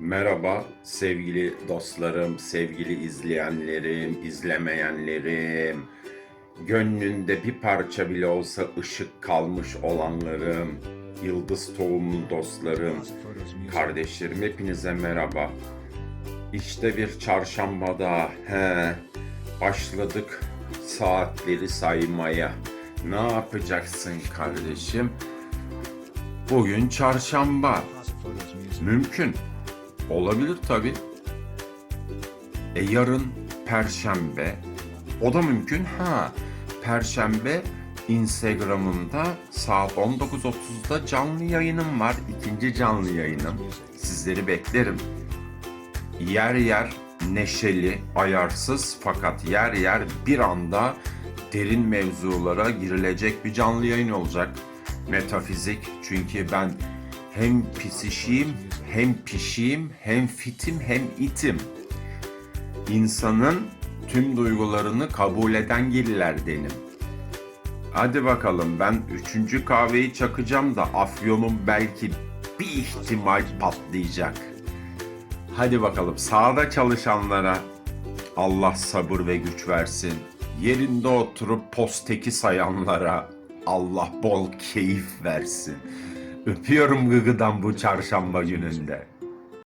Merhaba sevgili dostlarım, sevgili izleyenlerim, izlemeyenlerim. Gönlünde bir parça bile olsa ışık kalmış olanlarım, yıldız tohumu dostlarım, kardeşlerim hepinize merhaba. İşte bir çarşambada he, başladık saatleri saymaya. Ne yapacaksın kardeşim? Bugün çarşamba. Mümkün. Olabilir tabi. E yarın perşembe. O da mümkün. Ha. Perşembe Instagram'ımda saat 19.30'da canlı yayınım var. İkinci canlı yayınım. Sizleri beklerim. Yer yer neşeli, ayarsız fakat yer yer bir anda derin mevzulara girilecek bir canlı yayın olacak. Metafizik çünkü ben hem psişiyim, hem pişiyim, hem fitim, hem itim. İnsanın tüm duygularını kabul eden gillerdenim. Hadi bakalım ben üçüncü kahveyi çakacağım da afyonum belki bir ihtimal patlayacak. Hadi bakalım sahada çalışanlara Allah sabır ve güç versin. Yerinde oturup posteki sayanlara Allah bol keyif versin. Öpüyorum gıgıdan bu çarşamba gününde.